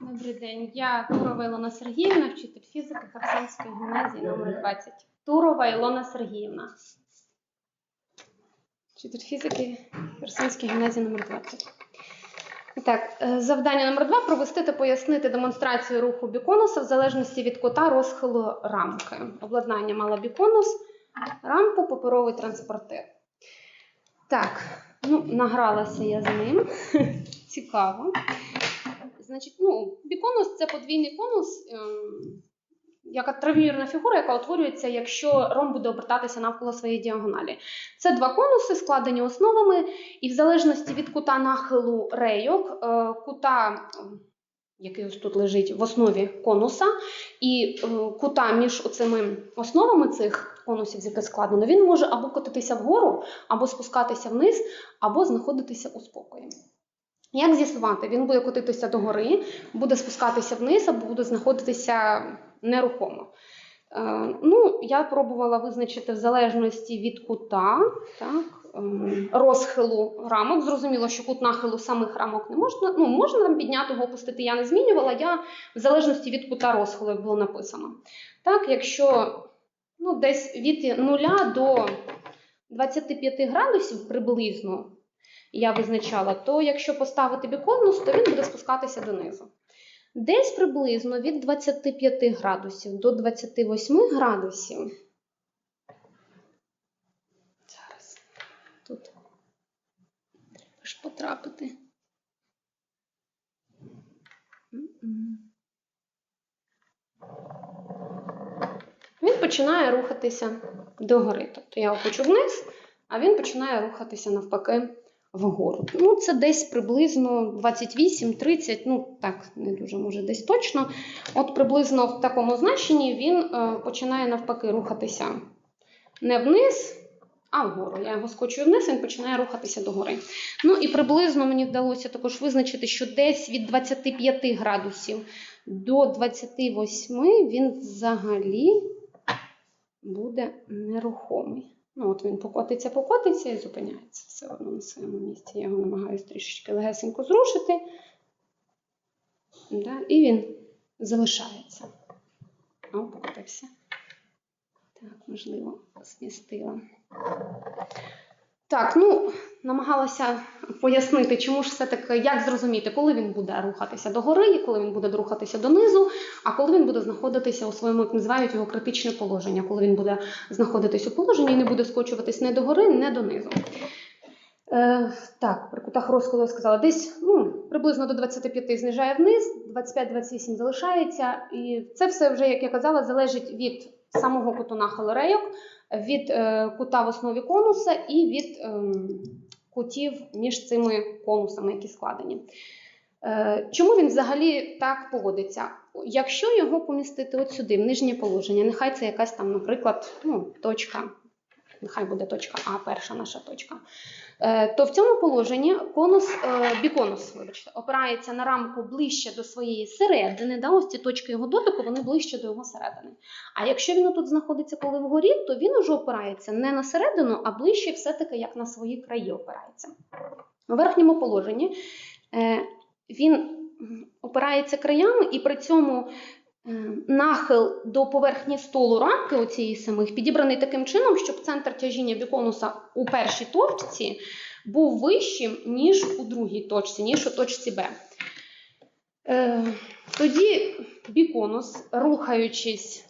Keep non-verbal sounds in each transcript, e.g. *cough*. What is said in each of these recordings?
Добрий день. Я Турова Ілона Сергіївна, вчитель фізики Херсонської гімназії номер 20. Турова Ілона Сергіївна. Вчитель фізики Херсонської гімназії номер 20. Так, е, завдання номер 2 провести та пояснити демонстрацію руху біконуса в залежності від кута розхилу рамки. Обладнання мала біконус, рамку, паперовий транспортир. Так, ну, награлася я з ним. *laughs* Цікаво. Значить, ну, біконус це подвійний конус, ем, яка травмірна фігура, яка утворюється, якщо ромб буде обертатися навколо своєї діагоналі. Це два конуси, складені основами, і в залежності від кута нахилу рейок, е, кута, який ось тут лежить в основі конуса, і е, кута між оцими основами цих конусів, з яких складено, він може або котитися вгору, або спускатися вниз, або знаходитися у спокої. Як з'ясувати? Він буде котитися догори, буде спускатися вниз або буде знаходитися нерухомо. Е, ну, я пробувала визначити в залежності від кута, так, ем, розхилу рамок. Зрозуміло, що кут нахилу самих рамок не можна. Ну, можна там підняти його, опустити. Я не змінювала. Я в залежності від кута розхилу як було написано. Так, якщо ну, десь від 0 до 25 градусів приблизно я визначала, то якщо поставити біконус, то він буде спускатися донизу. Десь приблизно від 25 градусів до 28 градусів. Зараз тут треба ж потрапити. Він починає рухатися догори. Тобто я хочу вниз, а він починає рухатися навпаки вгору. Ну, це десь приблизно 28-30, ну так, не дуже може десь точно. От приблизно в такому значенні він е, починає навпаки рухатися не вниз, а вгору. Я його скочую вниз, він починає рухатися догори. Ну і приблизно мені вдалося також визначити, що десь від 25 градусів до 28 він взагалі буде нерухомий. Ну, от він покотиться, покотиться і зупиняється все одно на своєму місці. Я його намагаюся трішечки легесенько зрушити. Да, і він залишається. О, покотився. Так, можливо, змістила. Так, ну, намагалася пояснити, чому ж все-таки, як зрозуміти, коли він буде рухатися догори, коли він буде рухатися донизу, а коли він буде знаходитися у своєму, як називають його критичне положення, коли він буде знаходитись у положенні і не буде скочуватись не догори, не донизу. Е, так, при кутах розкладу я сказала, десь ну, приблизно до 25 знижає вниз, 25-28 залишається. І це все вже, як я казала, залежить від самого кутуна холорейок, від е, кута в основі конуса і від е, кутів між цими конусами, які складені. Е, чому він взагалі так поводиться? Якщо його помістити от сюди, в нижнє положення, нехай це якась там, наприклад, ну, точка, нехай буде точка А, перша наша точка, е, то в цьому положенні конус, е, біконус вибачте, опирається на рамку ближче до своєї середини. Да, ось ці точки його дотику, вони ближче до його середини. А якщо він тут знаходиться коли вгорі, то він уже опирається не на середину, а ближче все-таки як на свої краї опирається. У верхньому положенні е, він опирається краями і при цьому нахил до поверхні столу рамки оцієї самих підібраний таким чином, щоб центр тяжіння біконуса у першій точці був вищим, ніж у другій точці, ніж у точці Б. Е, Тоді біконус, рухаючись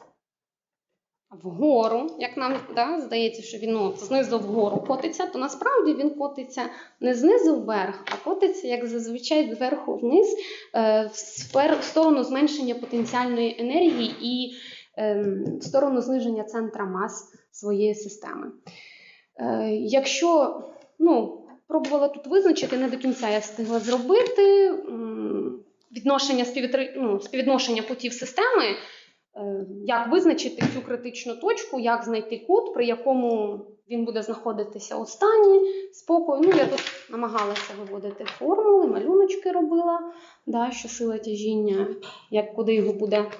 вгору, як нам да, здається, що він ну, знизу вгору котиться, то насправді він котиться не знизу вверх, а котиться, як зазвичай, зверху вниз, е, в сторону зменшення потенціальної енергії і ем, в сторону зниження центра мас своєї системи. Е, Якщо ну, пробувала тут визначити, не до кінця я встигла зробити відношення співвітри- ну, співвідношення кутів системи. Е, Як визначити цю критичну точку, як знайти кут, при якому він буде знаходитися у стані спокою. Ну, я тут намагалася виводити формули, малюночки робила, да, що сила тяжіння, як куди його буде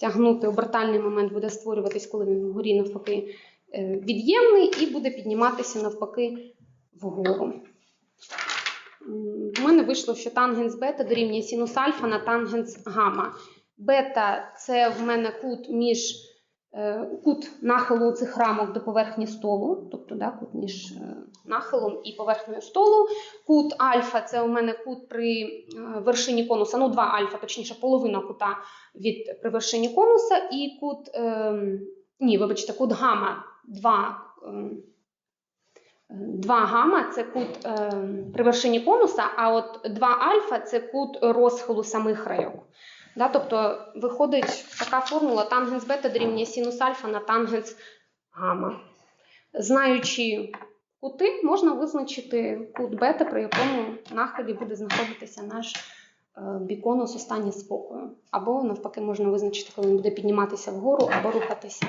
тягнути, обертальний момент буде створюватись, коли він вгорі навпаки е, від'ємний, і буде підніматися навпаки вгору. В мене вийшло, що тангенс бета дорівнює синус альфа на тангенс гамма. Бета це в мене кут між е, кут нахилу цих рамок до поверхні столу, тобто да, кут між е, нахилом і поверхнею столу. Кут альфа це у мене кут при е, вершині конуса, ну 2 альфа, точніше, половина кута від при вершині конуса, і кут, ні, вибачте, кут гамма 2. ем, 2 гамма це кут ем, при вершині конуса, а от 2 альфа це кут розхилу самих рейок. Да, тобто виходить така формула тангенс бета дорівнює синус альфа на тангенс гамма. Знаючи кути, можна визначити кут бета, при якому нахилі буде знаходитися наш е, біконус у стані спокою. Або навпаки, можна визначити, коли він буде підніматися вгору або рухатися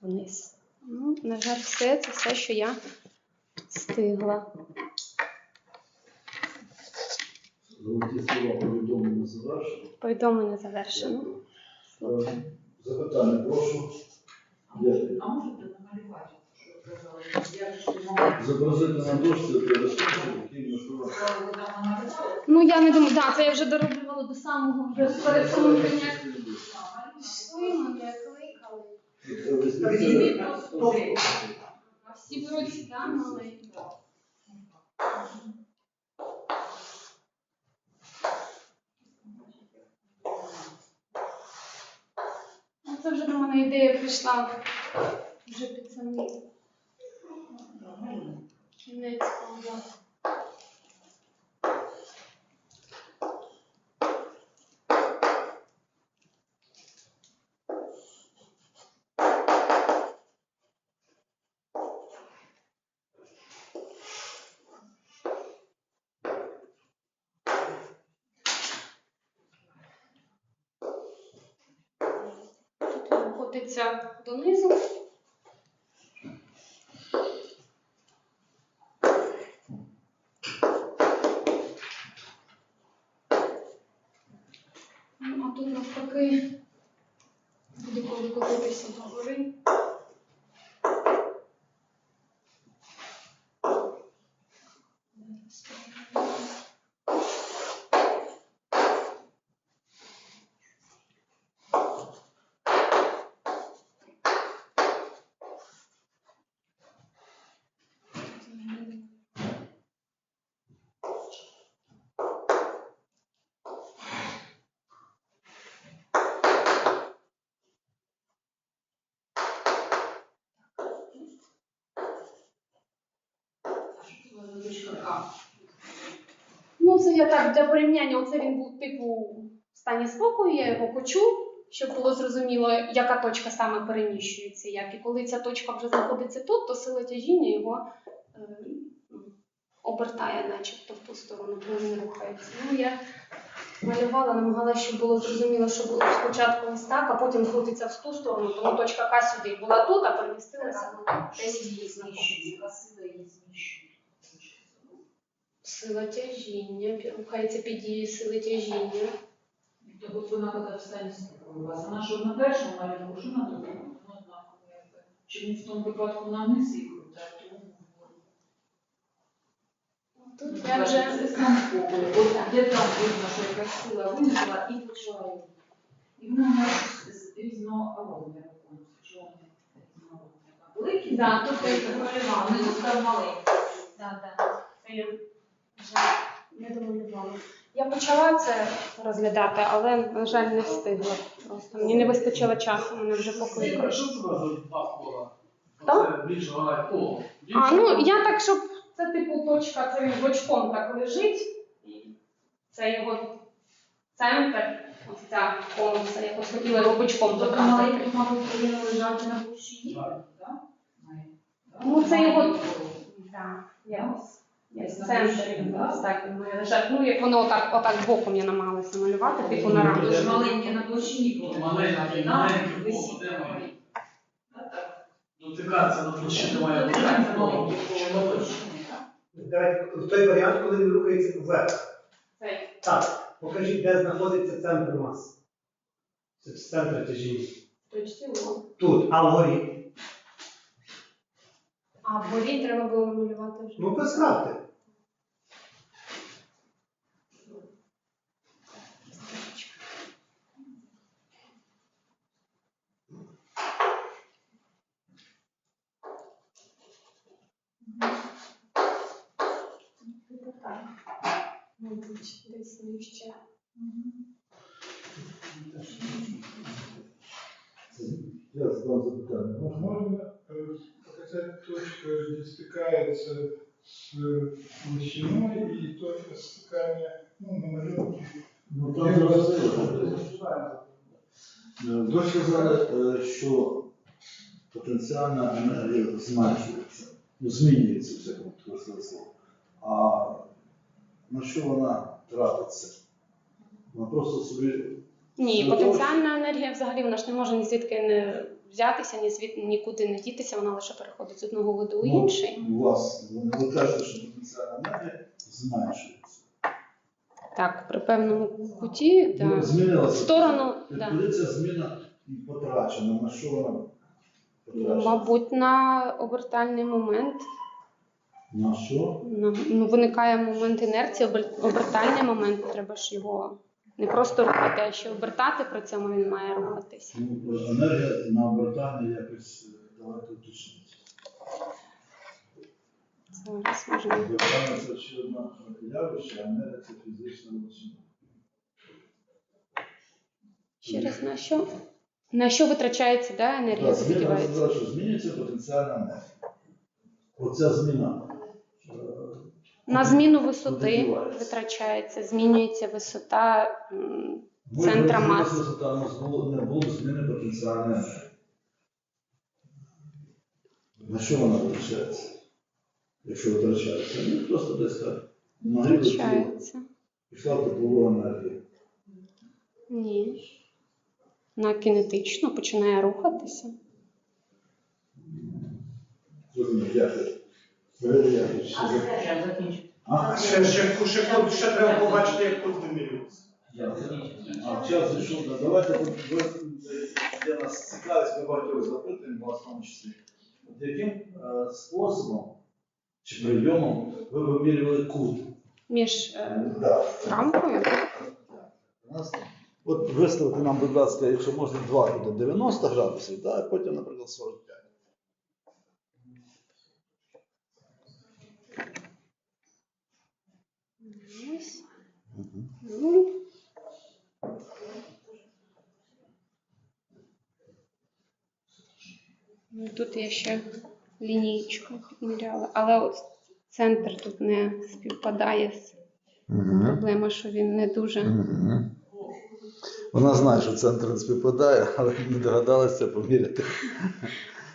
вниз. Ну, на жаль, все це все, що я встигла. Золоті слова повідомлення завершено. Повідомлення завершено. Е, Запитання, прошу. Дякую. А можете намалювати, що ви казали? Я ж не могла. Зобразити на дошці. Сказали, ви намалювали? Ну, я не думаю, да, це я вже дороблювала до самого вже самим прийняттям. Мене, кликали. Просто. А всі беруть сюди маленькі. Ну, Це вже до мене ідея прийшла вже під самий кінець. правда. Тут він донизу. Ну, а тут навпаки буде коли котитися догори. Ну, це я так для порівняння. Оце він був типу в стані спокою, я його почу, щоб було зрозуміло, яка точка саме переміщується. Як. І коли ця точка вже знаходиться тут, то сила тяжіння його е, обертає, начебто, в ту сторону, коли він рухається. Ну, я малювала, намагалася, щоб було зрозуміло, що було спочатку ось так, а потім крутиться в ту сторону, тому точка К сюди була тут, а перемістилася десь її знаходиться. знищує, сила її знищує. Сила тяжіння, рухається під дією сили тяжіння. То от вона коли в стані спокою вона що на першому малюнку, що на другому? Ну, однаково, якби. Чи він в тому випадку на низ і в вгору? Тут Ну, я вже це стан спокою. От де там видно, що якась сила виникла і почала її. І воно у нас. Чого вони різного розміру? Великі? Да, тут я їх. Вони тут там маленькі. Да, да. Вже не домалювала. Я почала це розглядати, але, на жаль, не встигла. Просто мені не вистачило часу, мене вже покликали. Хто? А, ну я так, щоб це типу точка, це він бочком так лежить. І це його центр, ось ця конуса. Я просто хотіла його бочком Тобто мабуть, повинен лежати на площині, Так. так? Ну, це його- Маленький. Да, в на центрі так він має лежати. Ну, як воно отак, отак боком я намагалася малювати, типу на рамку. Дуже маленьке на площині було. Маленький, Так, маленький висить коло, де на так. Дотикатися до площини має бути. Дотикатися мале? площини, так? Давайте в той варіант, коли він рухається вверх. Цей. Так, покажіть, де знаходиться центр маси. Це центр тяжіння. Точці було. Тут, а вгорі тоді треба було малювати вже. Ну, представте. Так, мабуть, десь нижче. Я задам запитання. Можна е, Можно э, показать точку, где стыкается с площиной и точка стыкания, ну, на малюнке. Ну, там зрозуміло. Е, Ви сказали, е, що потенціальна енергія зменшується, ну, змінюється в всякому такому слово. А на що вона тратиться? Вона просто собі Ні, Ну, потенціальна енергія взагалі вона ж не може ні звідки не взятися, ні звід нікуди не дітися, вона лише переходить з одного виду у Ну, інший. у вас, ви кажете, що потенціальна енергія зменшується. Так, при певному куті, Ну, да. Змінилася. в сторону, да. Відбудеться зміна і потрачена. На що вона потрачена? мабуть, на обертальний момент. На що? На- Ну, виникає момент інерції, обер- обертальний момент, треба ж його не просто рухати, а ще обертати, при цьому він має рухатися. Ну, енергія на обертання якось е, давайте уточнити. Зараз можна. Обертання це ще одне явище, а енергія це фізична величина. Ще раз на що? На що витрачається да, енергія, Так, зміна сподівається? що змінюється потенціальна енергія. Оця зміна. На зміну висоти витрачається, змінюється висота. м, Центра маси. там у нас було- не було зміни потенціальної енергії. На що вона витрачається? Якщо витрачається? Ну, просто десь так. Тіло, Витрачається. пішла теплова енергія. Ні. На кинетично починає рухатися. Зрозуміло, дякую. А я закінчу. А? Ще, ще, ще, ще, ще треба побачити, як тут вимірюється. А час зайшов, да, давайте ви, для нас цікавість, ми багатьох запитуємо, вас в тому числі. От яким е, способом чи прийомом ви вимірювали кут? Між е, Да. рамкою. У нас- От виставити нам, будь ласка, якщо можна, два буде 90 градусів, да, а потім, наприклад, 45. Ось. Нуль. Ну, Тут я ще лінійкою підміряла, але от центр тут не співпадає з проблема, що він не дуже. Вона знає, що центр не співпадає, але не догадалася поміряти.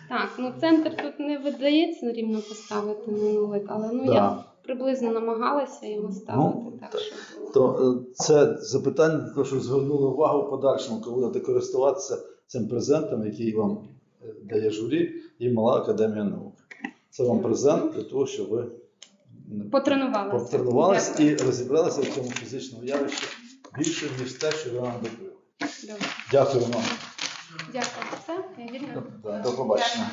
Так, ну центр тут не видається рівно поставити на нулик, але ну Да. я приблизно намагалася його ставити Ну, так, так. щоб було. То е, це запитання для того, щоб звернули увагу в подальшому, коли будете користуватися цим презентом, який вам е, дає журі і Мала Академія наук. Це вам презент для того, щоб ви м, Потренувалася. потренувалися і розібралися в цьому фізичному явищі більше, ніж те, що ви нам добили. Дякую вам. Дякую. Все, я вільна. До, до побачення.